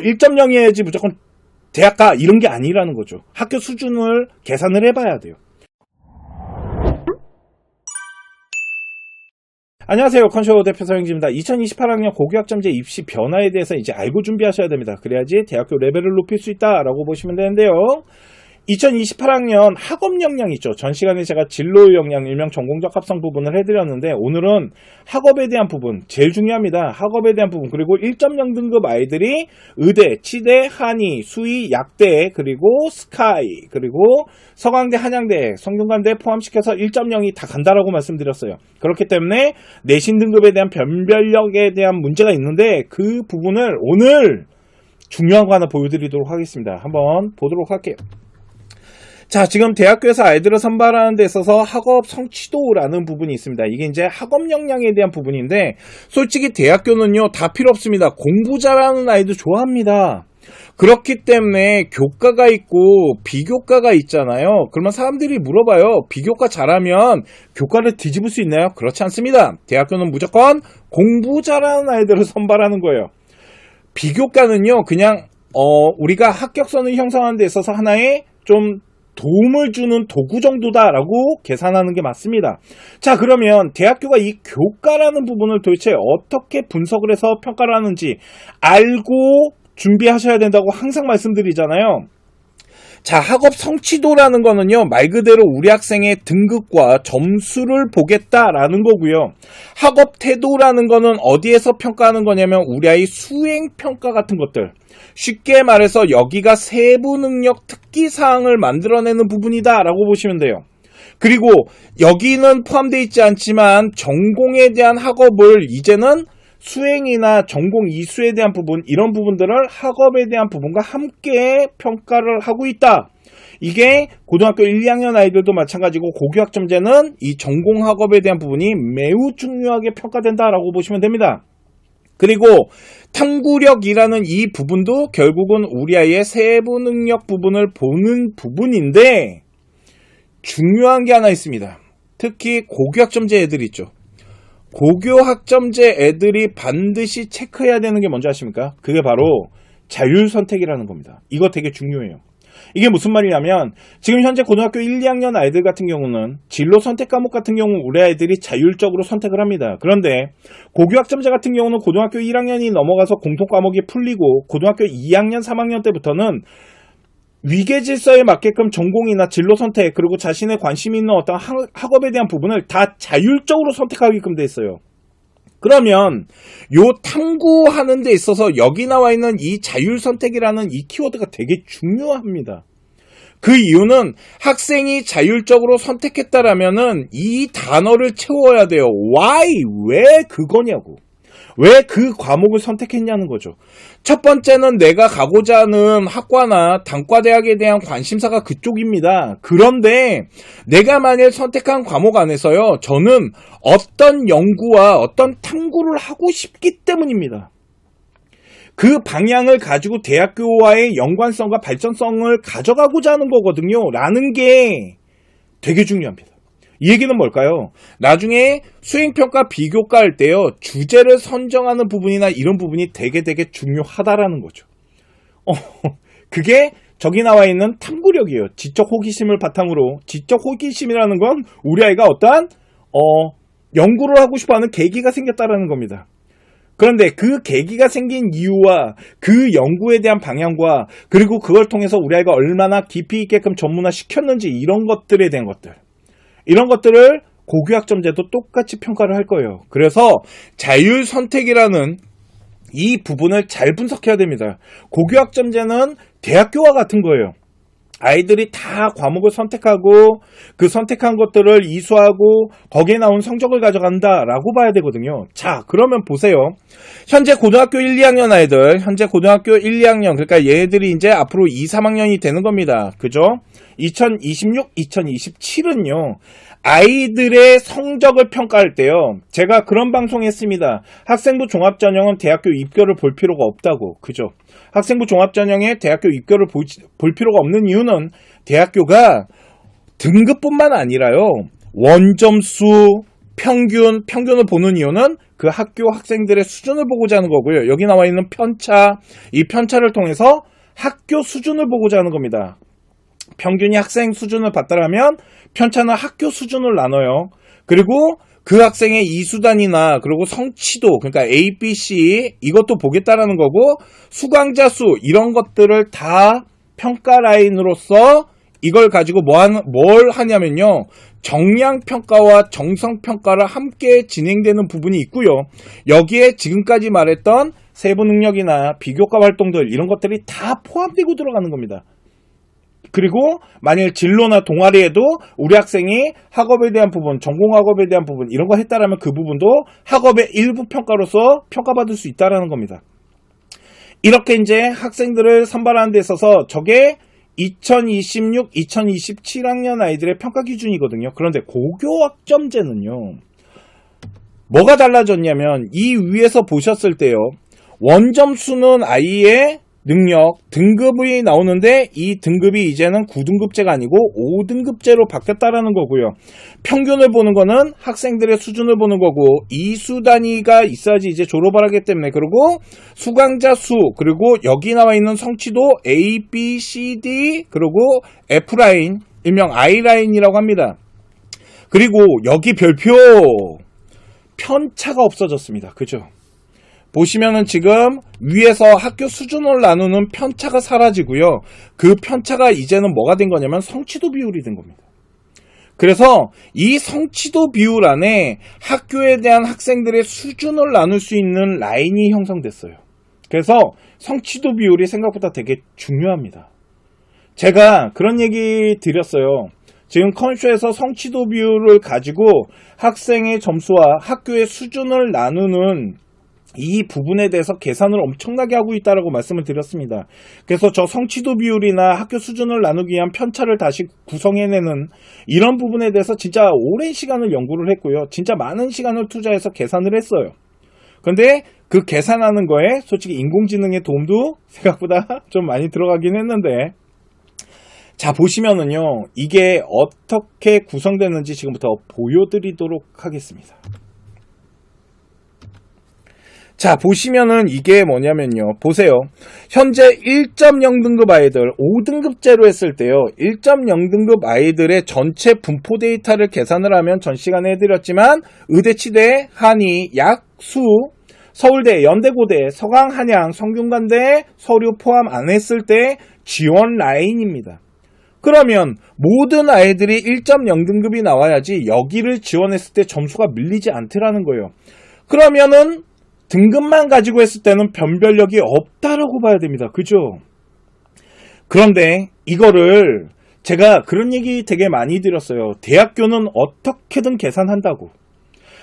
1.0이어야지 무조건 대학가 이런 게 아니라는 거죠. 학교 수준을 계산을 해봐야 돼요. 안녕하세요. 컨쇼 대표 서영지입니다. 2028학년 고교학점제 입시 변화에 대해서 이제 알고 준비하셔야 됩니다. 그래야지 대학교 레벨을 높일 수 있다라고 보시면 되는데요. 2028학년 학업 역량 있죠. 전 시간에 제가 진로 역량, 일명 전공적 합성 부분을 해드렸는데 오늘은 학업에 대한 부분 제일 중요합니다. 학업에 대한 부분 그리고 1.0 등급 아이들이 의대, 치대, 한의, 수의, 약대 그리고 스카이 그리고 서강대, 한양대, 성균관대 포함시켜서 1.0이 다 간다라고 말씀드렸어요. 그렇기 때문에 내신 등급에 대한 변별력에 대한 문제가 있는데 그 부분을 오늘 중요한 거 하나 보여드리도록 하겠습니다. 한번 보도록 할게요. 자, 지금 대학교에서 아이들을 선발하는 데 있어서 학업 성취도라는 부분이 있습니다. 이게 이제 학업 역량에 대한 부분인데, 솔직히 대학교는요, 다 필요 없습니다. 공부 잘하는 아이도 좋아합니다. 그렇기 때문에 교과가 있고 비교과가 있잖아요. 그러면 사람들이 물어봐요. 비교과 잘하면 교과를 뒤집을 수 있나요? 그렇지 않습니다. 대학교는 무조건 공부 잘하는 아이들을 선발하는 거예요. 비교과는요, 그냥, 어, 우리가 합격선을 형성하는 데 있어서 하나의 좀 도움을 주는 도구 정도다라고 계산하는 게 맞습니다. 자, 그러면 대학교가 이 교과라는 부분을 도대체 어떻게 분석을 해서 평가를 하는지 알고 준비하셔야 된다고 항상 말씀드리잖아요. 자, 학업 성취도라는 거는요, 말 그대로 우리 학생의 등급과 점수를 보겠다라는 거고요. 학업 태도라는 거는 어디에서 평가하는 거냐면 우리 아이 수행 평가 같은 것들. 쉽게 말해서 여기가 세부 능력 특기 사항을 만들어내는 부분이다라고 보시면 돼요. 그리고 여기는 포함되어 있지 않지만 전공에 대한 학업을 이제는 수행이나 전공 이수에 대한 부분 이런 부분들을 학업에 대한 부분과 함께 평가를 하고 있다. 이게 고등학교 1, 2학년 아이들도 마찬가지고 고교학점제는 이 전공 학업에 대한 부분이 매우 중요하게 평가된다라고 보시면 됩니다. 그리고 탐구력이라는 이 부분도 결국은 우리 아이의 세부 능력 부분을 보는 부분인데 중요한 게 하나 있습니다. 특히 고교학점제 애들 있죠. 고교 학점제 애들이 반드시 체크해야 되는 게 뭔지 아십니까? 그게 바로 자율 선택이라는 겁니다. 이거 되게 중요해요. 이게 무슨 말이냐면 지금 현재 고등학교 1, 2학년 아이들 같은 경우는 진로 선택 과목 같은 경우 우리 아이들이 자율적으로 선택을 합니다. 그런데 고교 학점제 같은 경우는 고등학교 1학년이 넘어가서 공통 과목이 풀리고 고등학교 2학년, 3학년 때부터는 위계 질서에 맞게끔 전공이나 진로 선택 그리고 자신의 관심 있는 어떤 학업에 대한 부분을 다 자율적으로 선택하게끔 돼 있어요. 그러면 요 탐구하는 데 있어서 여기 나와 있는 이 자율 선택이라는 이 키워드가 되게 중요합니다. 그 이유는 학생이 자율적으로 선택했다라면은 이 단어를 채워야 돼요. why 왜 그거냐고. 왜 그 과목을 선택했냐는 거죠. 첫 번째는 내가 가고자 하는 학과나 단과대학에 대한 관심사가 그쪽입니다. 그런데 내가 만일 선택한 과목 안에서요, 저는 어떤 연구와 어떤 탐구를 하고 싶기 때문입니다. 그 방향을 가지고 대학교와의 연관성과 발전성을 가져가고자 하는 거거든요. 라는 게 되게 중요합니다. 이 얘기는 뭘까요? 나중에 수행평가 비교가 할 때요, 주제를 선정하는 부분이나 이런 부분이 되게 되게 중요하다라는 거죠. 어, 그게 저기 나와 있는 탐구력이에요. 지적 호기심을 바탕으로. 지적 호기심이라는 건 우리 아이가 어떠한, 어, 연구를 하고 싶어 하는 계기가 생겼다라는 겁니다. 그런데 그 계기가 생긴 이유와 그 연구에 대한 방향과 그리고 그걸 통해서 우리 아이가 얼마나 깊이 있게끔 전문화 시켰는지 이런 것들에 대한 것들. 이런 것들을 고교학점제도 똑같이 평가를 할 거예요. 그래서 자율 선택이라는 이 부분을 잘 분석해야 됩니다. 고교학점제는 대학교와 같은 거예요. 아이들이 다 과목을 선택하고 그 선택한 것들을 이수하고 거기에 나온 성적을 가져간다라고 봐야 되거든요. 자, 그러면 보세요. 현재 고등학교 1, 2학년 아이들, 현재 고등학교 1, 2학년, 그러니까 얘들이 이제 앞으로 2, 3학년이 되는 겁니다. 그죠? 2026, 2027은요. 아이들의 성적을 평가할 때요. 제가 그런 방송 했습니다. 학생부 종합전형은 대학교 입결을 볼 필요가 없다고. 그죠? 학생부 종합전형에 대학교 입결을 볼, 볼 필요가 없는 이유는 대학교가 등급뿐만 아니라요. 원점수, 평균, 평균을 보는 이유는 그 학교 학생들의 수준을 보고자 하는 거고요. 여기 나와 있는 편차, 이 편차를 통해서 학교 수준을 보고자 하는 겁니다. 평균이 학생 수준을 봤다라면 편차는 학교 수준을 나눠요. 그리고 그 학생의 이수단이나 그리고 성취도 그러니까 A, B, C 이것도 보겠다라는 거고 수강자 수 이런 것들을 다 평가 라인으로서 이걸 가지고 뭐 하는, 뭘 하냐면요. 정량 평가와 정성 평가를 함께 진행되는 부분이 있고요. 여기에 지금까지 말했던 세부 능력이나 비교과 활동들 이런 것들이 다 포함되고 들어가는 겁니다. 그리고 만일 진로나 동아리에도 우리 학생이 학업에 대한 부분, 전공 학업에 대한 부분 이런 거 했다라면 그 부분도 학업의 일부 평가로서 평가받을 수 있다라는 겁니다. 이렇게 이제 학생들을 선발하는 데 있어서 저게 2026, 2027학년 아이들의 평가 기준이거든요. 그런데 고교 학점제는요. 뭐가 달라졌냐면 이 위에서 보셨을 때요. 원점수는 아이의 능력, 등급이 나오는데 이 등급이 이제는 9등급제가 아니고 5등급제로 바뀌었다라는 거고요. 평균을 보는 거는 학생들의 수준을 보는 거고 이수 단위가 있어야지 이제 졸업을 하기 때문에 그리고 수강자 수 그리고 여기 나와 있는 성취도 A, B, C, D 그리고 F 라인 일명 I 라인이라고 합니다. 그리고 여기 별표 편차가 없어졌습니다. 그죠? 보시면은 지금 위에서 학교 수준을 나누는 편차가 사라지고요. 그 편차가 이제는 뭐가 된 거냐면 성취도 비율이 된 겁니다. 그래서 이 성취도 비율 안에 학교에 대한 학생들의 수준을 나눌 수 있는 라인이 형성됐어요. 그래서 성취도 비율이 생각보다 되게 중요합니다. 제가 그런 얘기 드렸어요. 지금 컨쇼에서 성취도 비율을 가지고 학생의 점수와 학교의 수준을 나누는 이 부분에 대해서 계산을 엄청나게 하고 있다라고 말씀을 드렸습니다. 그래서 저 성취도 비율이나 학교 수준을 나누기 위한 편차를 다시 구성해내는 이런 부분에 대해서 진짜 오랜 시간을 연구를 했고요. 진짜 많은 시간을 투자해서 계산을 했어요. 근데 그 계산하는 거에 솔직히 인공지능의 도움도 생각보다 좀 많이 들어가긴 했는데 자 보시면은요 이게 어떻게 구성되는지 지금부터 보여드리도록 하겠습니다. 자, 보시면은 이게 뭐냐면요. 보세요. 현재 1.0 등급 아이들, 5등급제로 했을 때요. 1.0 등급 아이들의 전체 분포 데이터를 계산을 하면 전 시간에 해드렸지만, 의대 치대, 한의, 약 수, 서울대, 연대고대, 서강, 한양, 성균관대, 서류 포함 안 했을 때 지원 라인입니다. 그러면 모든 아이들이 1.0 등급이 나와야지 여기를 지원했을 때 점수가 밀리지 않더라는 거예요. 그러면은 등급만 가지고 했을 때는 변별력이 없다라고 봐야 됩니다. 그죠? 그런데 이거를 제가 그런 얘기 되게 많이 들었어요. 대학교는 어떻게든 계산한다고.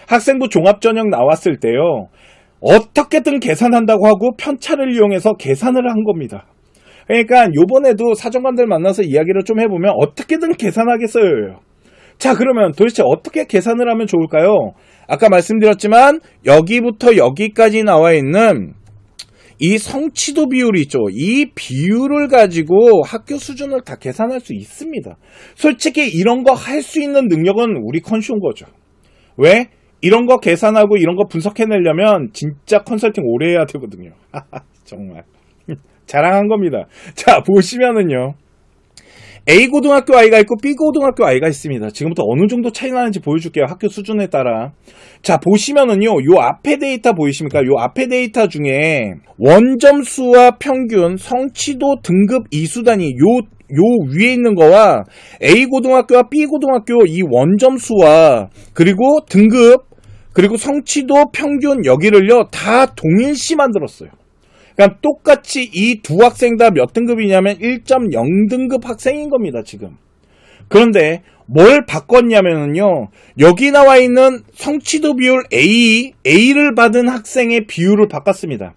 학생부 종합전형 나왔을 때요. 어떻게든 계산한다고 하고 편차를 이용해서 계산을 한 겁니다. 그러니까 요번에도 사정관들 만나서 이야기를 좀 해보면 어떻게든 계산하겠어요. 자 그러면 도대체 어떻게 계산을 하면 좋을까요? 아까 말씀드렸지만 여기부터 여기까지 나와 있는 이 성취도 비율이 있죠. 이 비율을 가지고 학교 수준을 다 계산할 수 있습니다. 솔직히 이런 거 할 수 있는 능력은 우리 컨슈인 거죠. 왜? 이런 거 계산하고 이런 거 분석해내려면 진짜 컨설팅 오래 해야 되거든요. 정말. 자랑한 겁니다. 자, 보시면은요. A 고등학교 아이가 있고 B 고등학교 아이가 있습니다. 지금부터 어느 정도 차이 나는지 보여줄게요. 학교 수준에 따라. 자, 보시면은요, 요 앞에 데이터 보이십니까? 요 앞에 데이터 중에 원점수와 평균, 성취도 등급 이수단위, 요, 요 위에 있는 거와 A 고등학교와 B 고등학교 이 원점수와 그리고 등급, 그리고 성취도 평균 여기를요, 다 동일시 만들었어요. 그러니까 똑같이 이 두 학생 다 몇 등급이냐면 1.0등급 학생인 겁니다, 지금. 그런데 뭘 바꿨냐면요. 여기 나와 있는 성취도 비율 A, A를 받은 학생의 비율을 바꿨습니다.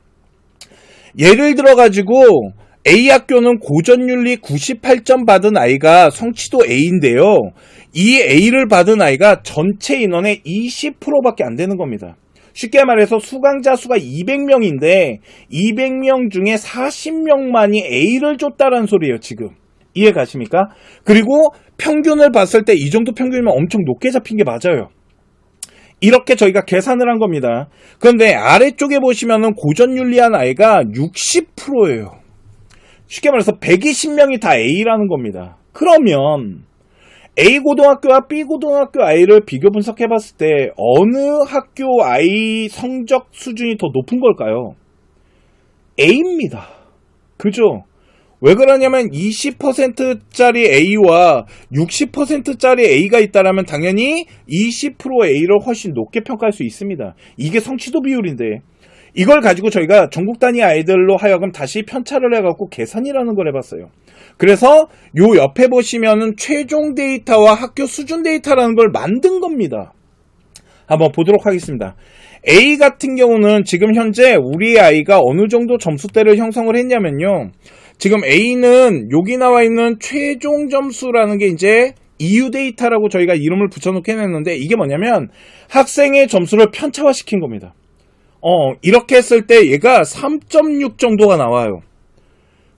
예를 들어 가지고 A 학교는 고전윤리 98점 받은 아이가 성취도 A인데요. 이 A를 받은 아이가 전체 인원의 20%밖에 안 되는 겁니다. 쉽게 말해서 수강자 수가 200명인데 200명 중에 40명만이 A를 줬다라는 소리예요, 지금. 이해 가십니까? 그리고 평균을 봤을 때 이 정도 평균이면 엄청 높게 잡힌 게 맞아요. 이렇게 저희가 계산을 한 겁니다. 그런데 아래쪽에 보시면은 고전윤리한 아이가 60%예요. 쉽게 말해서 120명이 다 A라는 겁니다. 그러면 A 고등학교와 B 고등학교 아이를 비교 분석해 봤을 때 어느 학교 아이 성적 수준이 더 높은 걸까요? A입니다. 그죠? 왜 그러냐면 20%짜리 A와 60%짜리 A가 있다라면 당연히 20% A를 훨씬 높게 평가할 수 있습니다. 이게 성취도 비율인데 이걸 가지고 저희가 전국 단위 아이들로 하여금 다시 편차를 해갖고 계산이라는 걸 해봤어요. 그래서 요 옆에 보시면은 최종 데이터와 학교 수준 데이터라는 걸 만든 겁니다. 한번 보도록 하겠습니다. A 같은 경우는 지금 현재 우리 아이가 어느 정도 점수대를 형성을 했냐면요. 지금 A는 여기 나와 있는 최종 점수라는 게 이제 EU 데이터라고 저희가 이름을 붙여놓게 했는데 이게 뭐냐면 학생의 점수를 편차화시킨 겁니다. 어, 이렇게 했을 때 얘가 3.6 정도가 나와요.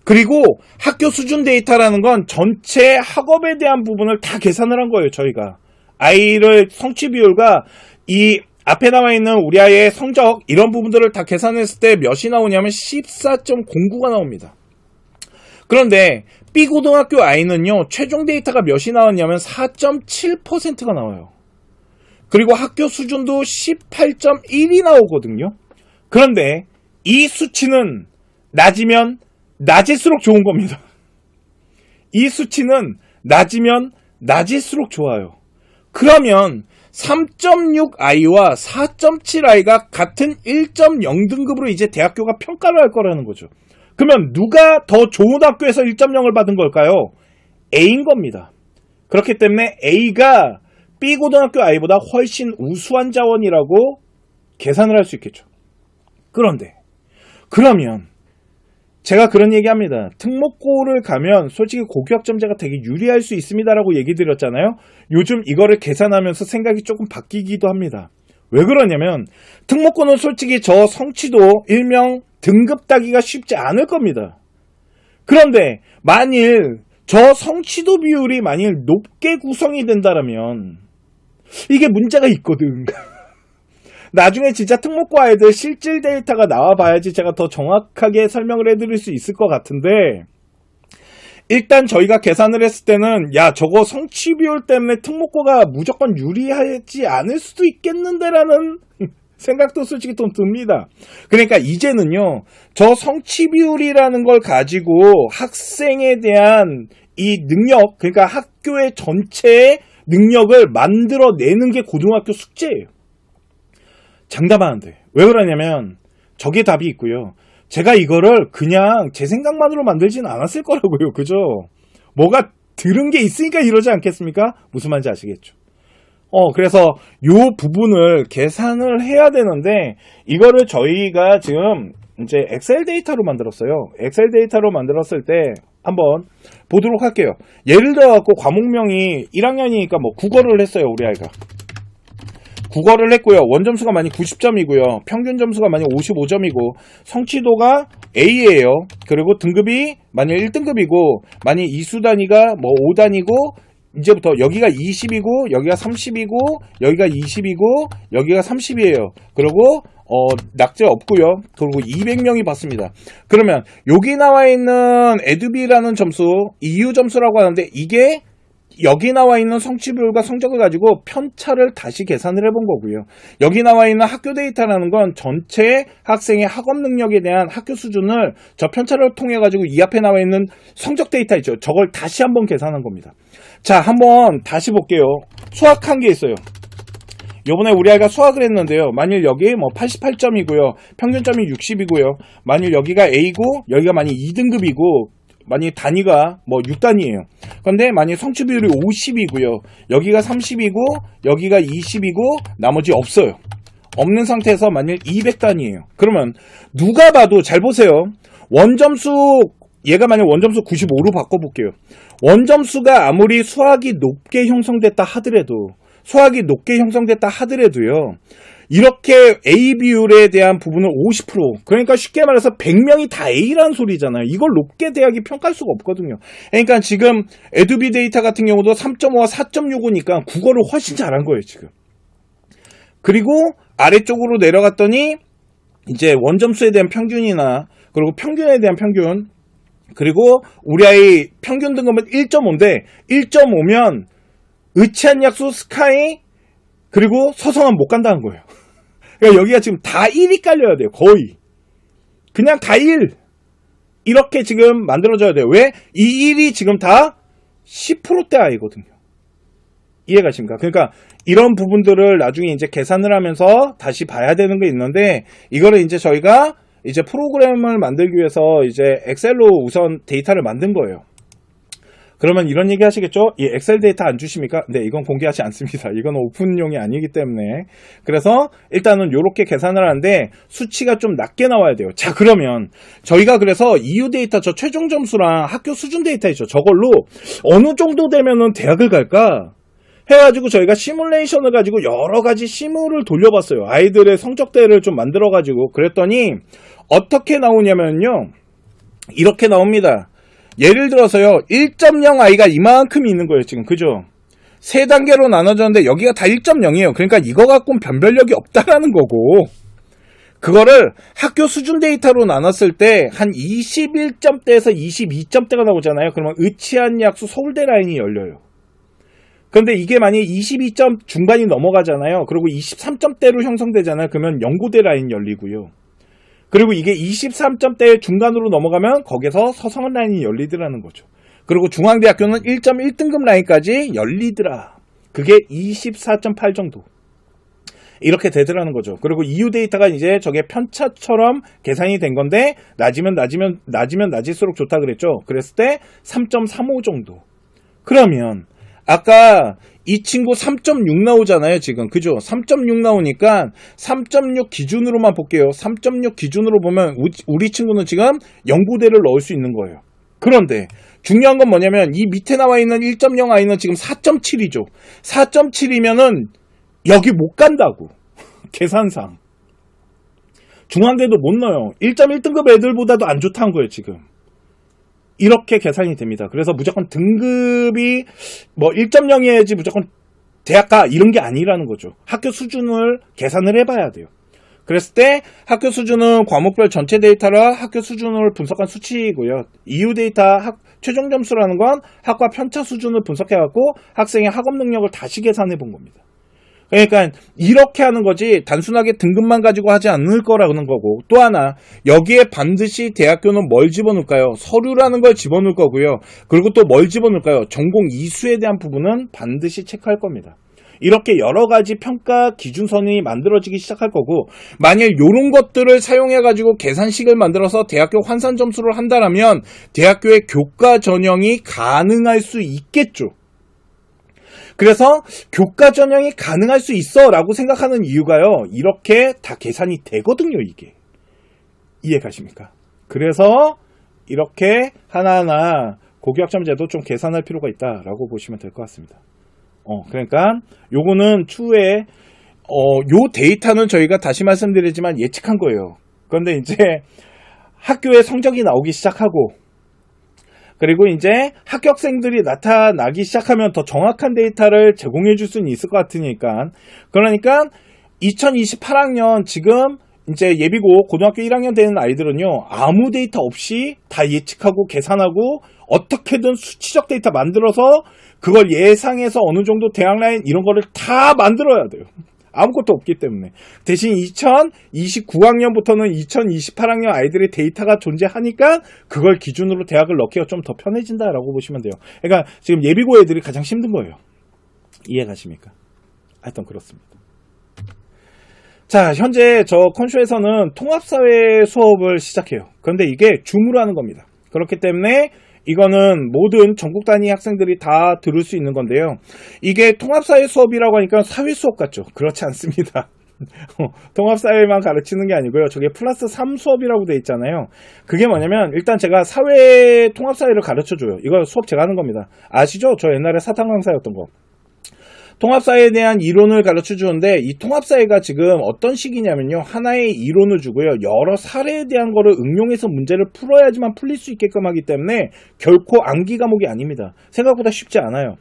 그리고 학교 수준 데이터라는 건 전체 학업에 대한 부분을 다 계산을 한 거예요, 저희가. 아이를 성취 비율과 이 앞에 나와 있는 우리 아이의 성적 이런 부분들을 다 계산했을 때 몇이 나오냐면 14.09가 나옵니다. 그런데 B 고등학교 아이는요, 최종 데이터가 몇이 나왔냐면 4.7%가 나와요. 그리고 학교 수준도 18.1이 나오거든요. 그런데 이 수치는 낮으면 낮을수록 좋은 겁니다. 이 수치는 낮으면 낮을수록 좋아요. 그러면 3.6i와 4.7i가 같은 1.0 등급으로 이제 대학교가 평가를 할 거라는 거죠. 그러면 누가 더 좋은 학교에서 1.0을 받은 걸까요? A인 겁니다. 그렇기 때문에 A가 B 고등학교 아이보다 훨씬 우수한 자원이라고 계산을 할 수 있겠죠. 그런데 그러면 제가 그런 얘기합니다. 특목고를 가면 솔직히 고교학점제가 되게 유리할 수 있습니다라고 얘기 드렸잖아요. 요즘 이거를 계산하면서 생각이 조금 바뀌기도 합니다. 왜 그러냐면 특목고는 솔직히 저 성취도 일명 등급 따기가 쉽지 않을 겁니다. 그런데 만일 저 성취도 비율이 만일 높게 구성이 된다라면 이게 문제가 있거든. 나중에 진짜 특목고 아이들 실질 데이터가 나와 봐야지 제가 더 정확하게 설명을 해드릴 수 있을 것 같은데 일단 저희가 계산을 했을 때는 야 저거 성취 비율 때문에 특목고가 무조건 유리하지 않을 수도 있겠는데라는 생각도 솔직히 좀 듭니다. 그러니까 이제는요 저 성취 비율이라는 걸 가지고 학생에 대한 이 능력 그러니까 학교의 전체의 능력을 만들어내는 게 고등학교 숙제예요. 장담하는데. 왜 그러냐면 저게 답이 있고요. 제가 이거를 그냥 제 생각만으로 만들지는 않았을 거라고요. 그죠? 뭐가 들은 게 있으니까 이러지 않겠습니까? 무슨 말인지 아시겠죠? 어, 그래서 요 부분을 계산을 해야 되는데 이거를 저희가 지금 이제 엑셀 데이터로 만들었어요. 엑셀 데이터로 만들었을 때 한번 보도록 할게요. 예를 들어 갖고 과목명이 1학년이니까 뭐 국어를 했어요, 우리 아이가. 국어를 했고요. 원점수가 많이 90점이고요. 평균 점수가 많이 55점이고 성취도가 A예요. 그리고 등급이 만약 1등급이고 만약 이수 단위가 뭐 5단위고 이제부터 여기가 20이고 여기가 30이고 여기가 20이고 여기가 30이에요. 그리고 어, 낙제 없고요. 그리고 200명이 봤습니다. 그러면 여기 나와 있는 에드비라는 점수, EU 점수라고 하는데 이게 여기 나와 있는 성취 비율과 성적을 가지고 편차를 다시 계산을 해본 거고요. 여기 나와 있는 학교 데이터라는 건 전체 학생의 학업 능력에 대한 학교 수준을 저 편차를 통해 가지고 이 앞에 나와 있는 성적 데이터 있죠. 저걸 다시 한번 계산한 겁니다. 자, 한번 다시 볼게요. 수학한 게 있어요. 요번에 우리 아이가 수학을 했는데요. 만일 여기 뭐 88점이고요. 평균점이 60이고요. 만일 여기가 A고 여기가 만약 2등급이고 만약 단위가 뭐 6단위예요. 그런데 만약 성취 비율이 50이고요. 여기가 30이고 여기가 20이고 나머지 없어요. 없는 상태에서 만일 200단위예요. 그러면 누가 봐도 잘 보세요. 원점수 얘가 만약 원점수 95로 바꿔볼게요. 원점수가 아무리 수학이 높게 형성됐다 하더라도 수학이 높게 형성됐다 하더라도요. 이렇게 A 비율에 대한 부분은 50% 그러니까 쉽게 말해서 100명이 다 A라는 소리잖아요. 이걸 높게 대학이 평가할 수가 없거든요. 그러니까 지금 에듀비 데이터 같은 경우도 3.5와 4.65니까 국어를 훨씬 잘한 거예요, 지금. 그리고 아래쪽으로 내려갔더니 이제 원점수에 대한 평균이나 그리고 평균에 대한 평균 그리고 우리 아이 평균 등급은 1.5인데 1.5면 의치한 약수 스카이 그리고 서성은 못 간다는 거예요. 그러니까 여기가 지금 다 1이 깔려야 돼요. 거의. 그냥 다 1. 이렇게 지금 만들어져야 돼요. 왜? 이 1이 지금 다 10%대 아이거든요. 이해가십니까? 그러니까 이런 부분들을 나중에 이제 계산을 하면서 다시 봐야 되는 게 있는데 이거를 이제 저희가 이제 프로그램을 만들기 위해서 이제 엑셀로 우선 데이터를 만든 거예요. 그러면 이런 얘기 하시겠죠? 이 엑셀 데이터 안 주십니까? 네, 이건 공개하지 않습니다. 이건 오픈용이 아니기 때문에. 그래서 일단은 이렇게 계산을 하는데 수치가 좀 낮게 나와야 돼요. 자, 그러면 저희가 그래서 EU 데이터 저 최종 점수랑 학교 수준 데이터 있죠. 저걸로 어느 정도 되면은 대학을 갈까? 해가지고 저희가 시뮬레이션을 가지고 여러 가지 시뮬을 돌려봤어요. 아이들의 성적대를 좀 만들어가지고 그랬더니 어떻게 나오냐면요. 이렇게 나옵니다. 예를 들어서요. 1.0 아이가 이만큼 있는 거예요. 지금 그죠? 세 단계로 나눠졌는데 여기가 다 1.0이에요. 그러니까 이거 갖고는 변별력이 없다라는 거고 그거를 학교 수준 데이터로 나눴을 때 한 21점대에서 22점대가 나오잖아요. 그러면 의치한 약수 서울대 라인이 열려요. 그런데 이게 만약에 22점 중반이 넘어가잖아요. 그리고 23점대로 형성되잖아요. 그러면 연고대 라인 열리고요. 그리고 이게 23점대 중간으로 넘어가면 거기서 서성원 라인이 열리더라는 거죠. 그리고 중앙대학교는 1.1등급 라인까지 열리더라. 그게 24.8 정도. 이렇게 되더라는 거죠. 그리고 EU 데이터가 이제 저게 편차처럼 계산이 된 건데 낮으면 낮으면 낮으면 낮을수록 좋다 그랬죠. 그랬을 때 3.35 정도. 그러면 아까 이 친구 3.6 나오잖아요, 지금. 그죠? 3.6 나오니까 3.6 기준으로만 볼게요. 3.6 기준으로 보면 우리, 친구는 지금 연구대를 넣을 수 있는 거예요. 그런데 중요한 건 뭐냐면 이 밑에 나와 있는 1.0 아이는 지금 4.7이죠. 4.7이면은 여기 못 간다고. 계산상. 중앙대도 못 넣어요. 1.1등급 애들보다도 안 좋다는 거예요, 지금. 이렇게 계산이 됩니다. 그래서 무조건 등급이 뭐 1.0이어야지 무조건 대학가 이런 게 아니라는 거죠. 학교 수준을 계산을 해봐야 돼요. 그랬을 때 학교 수준은 과목별 전체 데이터라 학교 수준을 분석한 수치이고요. EU 데이터 학, 최종 점수라는 건 학과 편차 수준을 분석해갖고 학생의 학업 능력을 다시 계산해 본 겁니다. 그러니까 이렇게 하는 거지 단순하게 등급만 가지고 하지 않을 거라는 거고 또 하나 여기에 반드시 대학교는 뭘 집어넣을까요? 서류라는 걸 집어넣을 거고요. 그리고 또 뭘 집어넣을까요? 전공 이수에 대한 부분은 반드시 체크할 겁니다. 이렇게 여러 가지 평가 기준선이 만들어지기 시작할 거고 만약 이런 것들을 사용해 가지고 계산식을 만들어서 대학교 환산 점수를 한다라면 대학교의 교과 전형이 가능할 수 있겠죠. 그래서 교과 전형이 가능할 수 있어 라고 생각하는 이유가요. 이렇게 다 계산이 되거든요, 이게. 이해 가십니까? 그래서 이렇게 하나하나 고교학점 제도 좀 계산할 필요가 있다라고 보시면 될 것 같습니다. 어, 그러니까 요거는 추후에 어, 요 데이터는 저희가 다시 말씀드리지만 예측한 거예요. 그런데 이제 학교에 성적이 나오기 시작하고 그리고 이제 합격생들이 나타나기 시작하면 더 정확한 데이터를 제공해 줄 수는 있을 것 같으니까. 그러니까 2028학년 지금 이제 예비고 고등학교 1학년 되는 아이들은요, 아무 데이터 없이 다 예측하고 계산하고 어떻게든 수치적 데이터 만들어서 그걸 예상해서 어느 정도 대학 라인 이런 거를 다 만들어야 돼요. 아무것도 없기 때문에. 대신 2029학년부터는 2028학년 아이들의 데이터가 존재하니까 그걸 기준으로 대학을 넣기가 좀 더 편해진다라고 보시면 돼요. 그러니까 지금 예비고 애들이 가장 힘든 거예요. 이해 가십니까? 하여튼 그렇습니다. 자, 현재 저 컨쇼에서는 통합사회 수업을 시작해요. 그런데 이게 줌으로 하는 겁니다. 그렇기 때문에 이거는 모든 전국 단위 학생들이 다 들을 수 있는 건데요. 이게 통합사회 수업이라고 하니까 사회 수업 같죠? 그렇지 않습니다. 통합사회만 가르치는 게 아니고요. 저게 플러스 3 수업이라고 돼 있잖아요. 그게 뭐냐면 일단 제가 사회 통합사회를 가르쳐 줘요. 이거 수업 제가 하는 겁니다. 아시죠? 저 옛날에 사탕 강사였던 거. 통합사회에 대한 이론을 가르쳐 주는데 이 통합사회가 지금 어떤 식이냐면요. 하나의 이론을 주고요. 여러 사례에 대한 거를 응용해서 문제를 풀어야지만 풀릴 수 있게끔 하기 때문에 결코 암기 과목이 아닙니다. 생각보다 쉽지 않아요.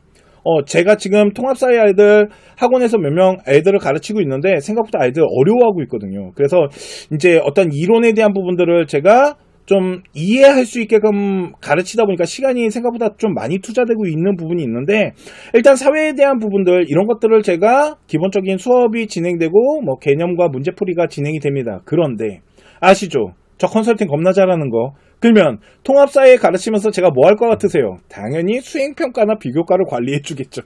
어, 제가 지금 통합사회 아이들 학원에서 몇 명 애들을 가르치고 있는데 생각보다 아이들 어려워하고 있거든요. 그래서 이제 어떤 이론에 대한 부분들을 제가 좀 이해할 수 있게끔 가르치다 보니까 시간이 생각보다 좀 많이 투자되고 있는 부분이 있는데 일단 사회에 대한 부분들 이런 것들을 제가 기본적인 수업이 진행되고 뭐 개념과 문제풀이가 진행이 됩니다. 그런데 아시죠? 저 컨설팅 겁나 잘하는 거. 그러면 통합사회 가르치면서 제가 뭐 할 것 같으세요? 당연히 수행평가나 비교과를 관리해 주겠죠.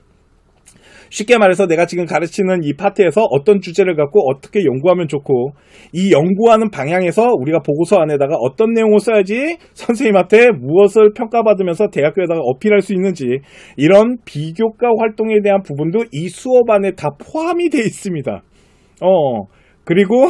쉽게 말해서 내가 지금 가르치는 이 파트에서 어떤 주제를 갖고 어떻게 연구하면 좋고 이 연구하는 방향에서 우리가 보고서 안에다가 어떤 내용을 써야지 선생님한테 무엇을 평가받으면서 대학교에다가 어필할 수 있는지 이런 비교과 활동에 대한 부분도 이 수업 안에 다 포함이 되어 있습니다. 어 그리고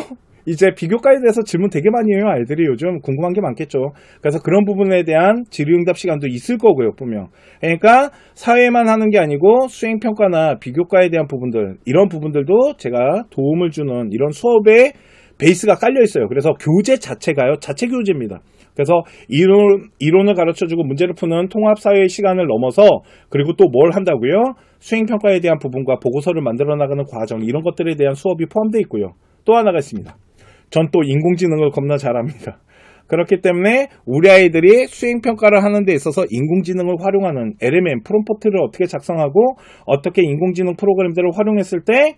이제 비교과에 대해서 질문 되게 많이 해요 아이들이. 요즘 궁금한 게 많겠죠. 그래서 그런 부분에 대한 질의응답 시간도 있을 거고요 분명. 그러니까 사회만 하는 게 아니고 수행평가나 비교과에 대한 부분들 이런 부분들도 제가 도움을 주는 이런 수업에 베이스가 깔려 있어요. 그래서 교재 자체가요 자체 교재입니다. 그래서 이론, 이론을 가르쳐주고 문제를 푸는 통합사회 시간을 넘어서 그리고 또 뭘 한다고요? 수행평가에 대한 부분과 보고서를 만들어 나가는 과정 이런 것들에 대한 수업이 포함되어 있고요. 또 하나가 있습니다 전 또 인공지능을 겁나 잘합니다. 그렇기 때문에 우리 아이들이 수행 평가를 하는 데 있어서 인공지능을 활용하는 LMM 프롬포트를 어떻게 작성하고 어떻게 인공지능 프로그램들을 활용했을 때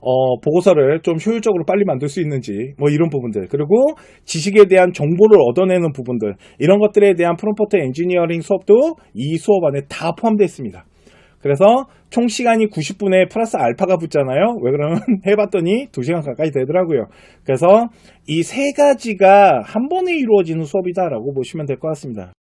어, 보고서를 좀 효율적으로 빨리 만들 수 있는지 뭐 이런 부분들 그리고 지식에 대한 정보를 얻어내는 부분들 이런 것들에 대한 프롬포트 엔지니어링 수업도 이 수업 안에 다 포함되어 있습니다. 그래서 총 시간이 90분에 플러스 알파가 붙잖아요. 왜 그러면 해봤더니 2시간 가까이 되더라고요. 그래서 이 세 가지가 한 번에 이루어지는 수업이다라고 보시면 될 것 같습니다.